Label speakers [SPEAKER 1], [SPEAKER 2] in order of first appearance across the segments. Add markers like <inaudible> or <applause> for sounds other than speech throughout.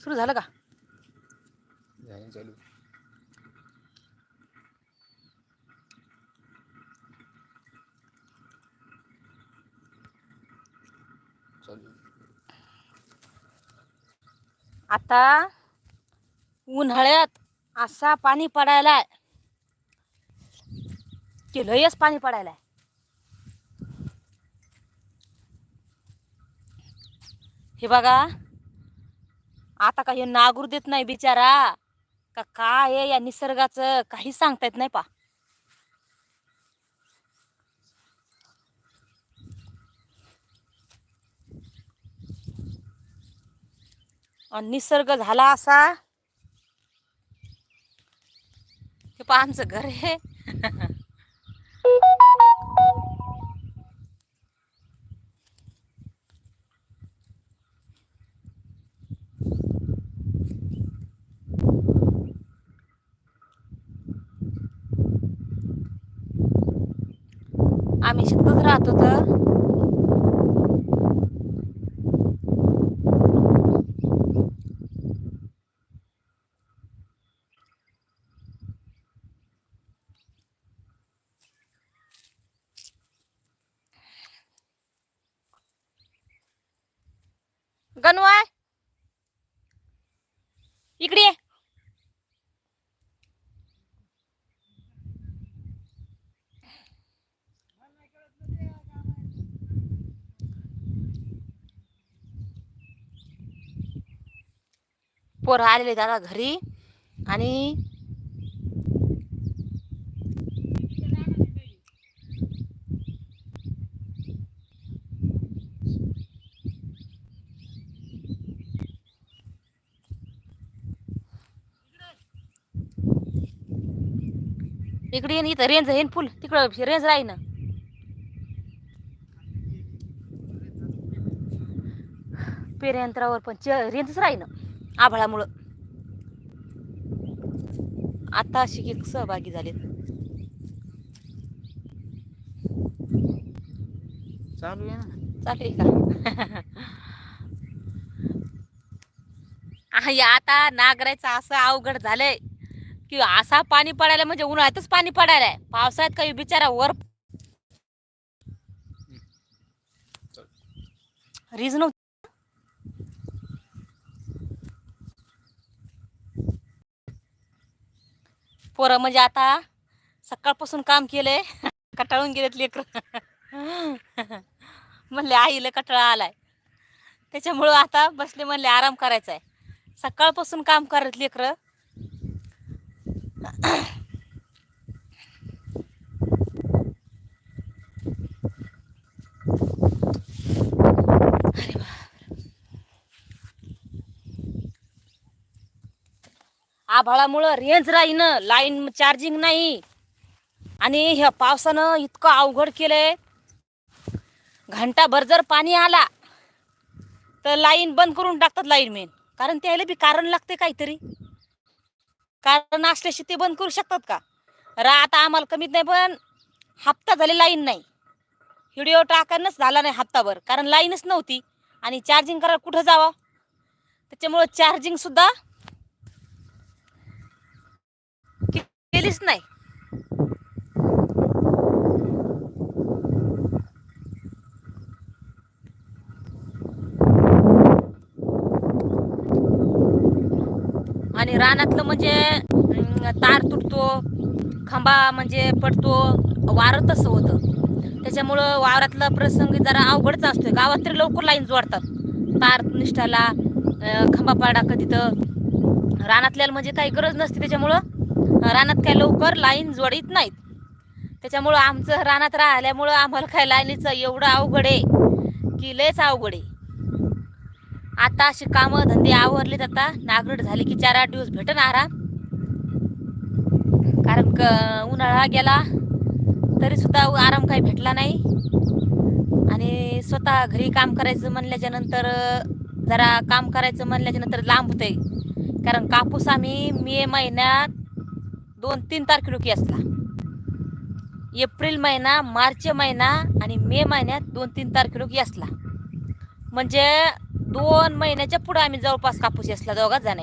[SPEAKER 1] सुरू झालं का?
[SPEAKER 2] झालं चालू. चालू.
[SPEAKER 1] आता उन्हाळ्यात असा पाणी पडायलाय. की लयच पाणी पडायलाय. हे बघा आता काही नागूर देत नाही बिचारा. का काय आहे या निसर्गाचं? काही सांगता येत नाही पा. निसर्ग झाला असा. हे पहा आमचं घर आहे. <laughs> आम्ही शेतात राहतो तर गणवाय आहे. इकडे पोरं आलेले दादा घरी. आणि इकडे येईन इथं रेंज येईन फुल. तिकडं रेंज राही ना. पेरयंत्रावर पण रेंजच राही ना. आभाळामुळं. आता शिक्षक सहभागी झालेत
[SPEAKER 2] चालू आहे ना?
[SPEAKER 1] चालू आहे का? आता नागरायचं असं अवघड झालंय. की असा पाणी पडायला म्हणजे उन्हाळ्यातच पाणी पडायला आहे पावसाळ्यात काही बिचारा वर रीज पोरं म्हणजे आता सकाळपासून काम केलंय. कटाळून गेलेत लेकर. म्हणले आईला कटाळा आलाय. त्याच्यामुळं आता बसले म्हणले आराम करायचा आहे सकाळपासून काम करत लेकर. आभाळामुळं रेंज राहीनं लाईन चार्जिंग नाही. आणि ह्या पावसानं इतकं अवघड केलंय. घंटाभर जर पाणी आला तर लाईन बंद करून टाकतात लाईन मेन कारण त्याला बी कारण लागते काहीतरी. कारण असल्याशी ते बंद करू शकतात का? रा आता आम्हाला कमीत नाही पण हप्ता झाले लाईन नाही. व्हिडिओ टाकणंच झाला नाही हप्ताभर कारण लाईनच नव्हती. आणि चार्जिंग करायला कुठं जावं? त्याच्यामुळं चार्जिंगसुद्धा सुद्धा नाही. आणि रानातलं म्हणजे अं, तार तुटतो खांबा म्हणजे पडतो वारं तसं होतं. त्याच्यामुळं वावरातला प्रसंग जरा अवघडच असतोय. गावात तरी लवकर लाईन जोडतात. तार निष्ठाला अं, खांबा पाडा कधी तर. रानातल्याला म्हणजे काही गरज नसते त्याच्यामुळं. रानात काय लवकर लाईन जोडीत नाहीत. त्याच्यामुळं आमचं रानात राहिल्यामुळं आम्हाला काय लाईनीचं एवढं अवघड आहे की लयच अवघड आहे. आता अशी कामं धंदे आवरलेत आता. नागरट झाली की चार आठ दिवस भेटन आराम. कारण क उन्हाळा गेला तरी सुद्धा आराम काही भेटला नाही. आणि स्वतः घरी काम करायचं म्हणल्याच्या नंतर जरा काम करायचं म्हणल्याच्या नंतर लांब होतंय कारण कापूस आम्ही मे महिन्यात दोन तीन तारखेलोकी असला. एप्रिल महिना मार्च महिना आणि मे महिन्यात दोन तीन तारखेलोकी असला. म्हणजे दोन महिन्याच्या पुढे आम्ही जवळपास कापूस असला दोघाच जण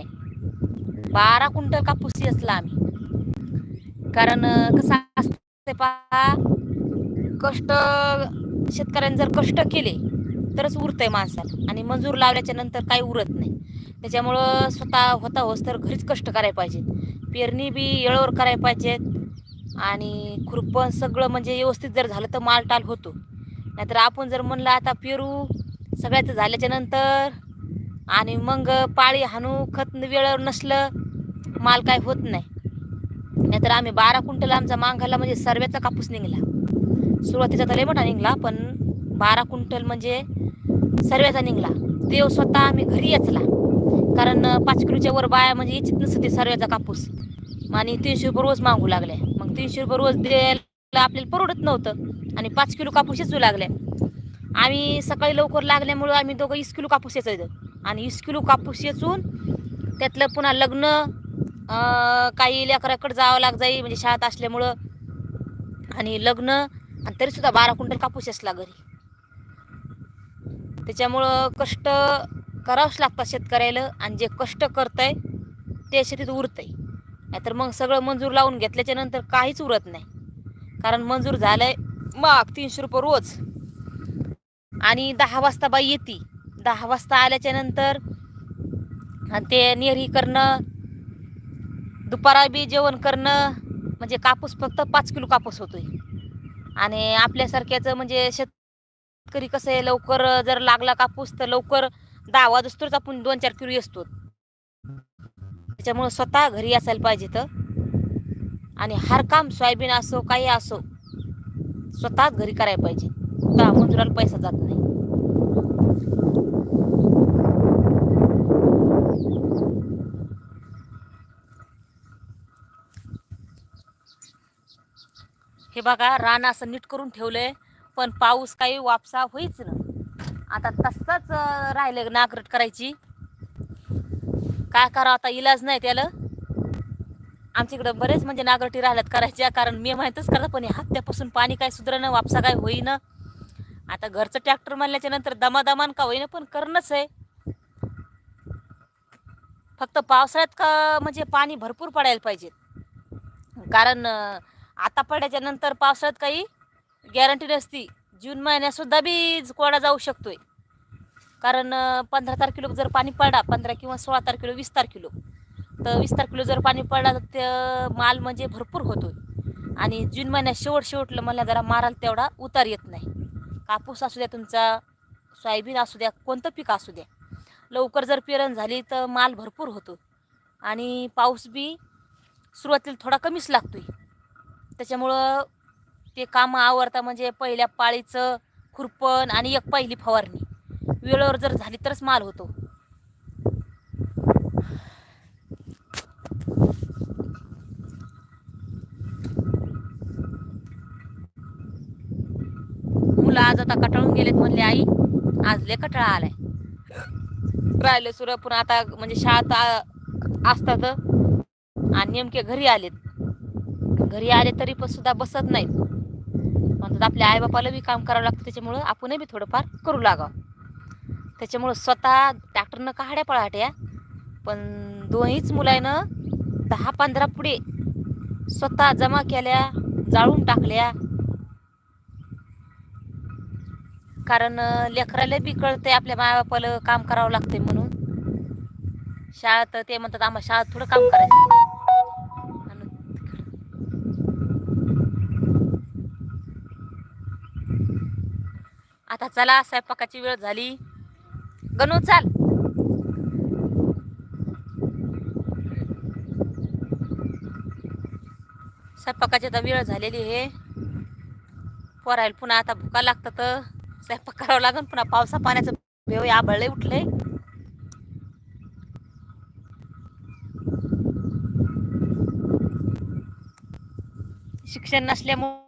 [SPEAKER 1] बारा क्विंटल कापूस असला आम्ही. कारण कसं असते पहा कष्ट शेतकऱ्यांनी जर कष्ट केले तरच उरतंय माणसाला. आणि मजूर लावल्याच्या नंतर काही उरत नाही. त्याच्यामुळं स्वतः होता होस तर घरीच कष्ट करायला पाहिजेत. पेरणी बी येळेवर करायला पाहिजेत. आणि खुरपण सगळं म्हणजे व्यवस्थित जर झालं तर मालटाल होतो. नाहीतर आपण जर म्हणलं आता पेरू सगळ्याचं झाल्याच्यानंतर आणि मग पाळी हाणू खत वेळेवर नसलं माल काय होत नाही. नाहीतर आम्ही बारा क्विंटल आमचा मांगाला म्हणजे सर्व्याचा कापूस निघला. सुरुवातीचा तर मोठा निघला पण बारा क्विंटल म्हणजे सर्व्याचा निघला. देव स्वतः आम्ही घरी येचला. कारण पाच किलोच्या वर बाया म्हणजे इच्छित नसते ते सर्व्याचा कापूस. आणि तीनशे रुपये रोज मागू लागले मग तीनशे रुपये रोज द्यायला आपल्याला परवडत नव्हतं. आणि पाच किलो कापूस येचू लागले आम्ही सकाळी लवकर लागल्यामुळं आम्ही दोघं वीस किलो कापूस येचायचं आणि वीस किलो कापूस येचून त्यातलं पुन्हा लग्न काही लेकराकडे जावं लाग जाई म्हणजे शाळेत असल्यामुळं. आणि लग्न आणि तरी सुद्धा बारा क्विंटल कापूस असला घरी. त्याच्यामुळं कष्ट करावंच लागतात शेतकऱ्याला आणि जे कष्ट करतंय ते शेतीत उरतंय. नाहीतर मग सगळं मंजूर लावून घेतल्याच्या नंतर काहीच उरत नाही. कारण मंजूर झालंय मग तीनशे रुपये रोज. आणि दहा वाजता बाई येते. दहा वाजता आल्याच्यानंतर आणि ते नेहरी करणं दुपारा बी जेवण करणं म्हणजे कापूस फक्त पाच किलो कापूस होतोय. आणि आपल्यासारख्याचं म्हणजे शेतकरी कसं आहे लवकर जर लागला कापूस तर लवकर दहा वाजतोच आपण दोन चार किलो असतो त्याच्यामुळं स्वतः घरी असायला पाहिजे तर. आणि हर काम सोयाबीन असो काही असो स्वतःच घरी करायला पाहिजे. का मजुराला पैसा जात नाही. हे बघा रान असं नीट करून ठेवलंय पण पाऊस काही वापसा होईच ना. आता तसंच राहिलं नागरट करायची. काय करावं आता इलाज नाही त्याला. आमच्याकडं बरेच म्हणजे नागरटी राहिल्यात करायच्या कारण मी माहीतच करतो पण ह्या पाणी काय सुधारणं वापसा काय होईना. आता घरचं ट्रॅक्टर म्हणल्याच्या नंतर दमादमान का होईना पण करणंच आहे. फक्त पावसाळ्यात का म्हणजे पाणी भरपूर पडायला पाहिजे. कारण आता पडायच्या नंतर पावसाळ्यात काही गॅरंटी नसती. जून महिन्यात सुद्धा बी कोरडा जाऊ शकतोय. कारण पंधरा तारखेला जर पाणी पडला पंधरा किंवा सोळा तारखेला वीस तारखेला तर वीस तारखेला जर पाणी पडला तर ते माल म्हणजे भरपूर होतोय. आणि जून महिन्यात शेवट शेवटलं मला जरा माराल तेवढा उतार येत नाही. कापूस असू द्या तुमचा सोयाबीन असू द्या कोणतं पीक असू द्या. लवकर जर पेरण झाली तर माल भरपूर होतो. आणि पाऊस बी सुरुवातीला थोडा कमीच लागतोय. त्याच्यामुळं ते कामं आवरता म्हणजे पहिल्या पाळीचं खुरपण आणि एक पहिली फवारणी. वेळेवर जर झाली तरच माल होतो. मुलं आज आता कटाळून गेलेत म्हणले आई. आज लय कटाळा आलाय. राहिले सुर पुन्हा आता म्हणजे शाळेत असतात. आणि नेमके घरी आलेत. घरी आले तरी पण सुद्धा बसत नाहीत. म्हणतात आपल्या आईबापाला बी काम करावं लागतं त्याच्यामुळं आपणही बी थोडंफार करू लागावं. त्याच्यामुळं स्वतः डॉक्टरनं काढ्या पळाट्या? पण दोन्हीच मुलानं दहा पंधरा पुढे स्वतः जमा केल्या जाळून टाकल्या. कारण लेकराला बी कळतंय आपल्या मायबापाला काम करावं लागतंय म्हणून. शाळेत ते म्हणतात आम्हाला शाळेत थोडं काम करायचं आणि आता चला स्वयंपाकाची वेळ झाली. गणू चाल. स्वयंपाकाची आता वेळ झालेली आहे. पोरायला पुन्हा आता भुका लागतं तर स्वयंपाक करावं लागेल पुन्हा पावसा पाण्याचं भेव आबळले उठले. शिक्षण नसल्यामुळे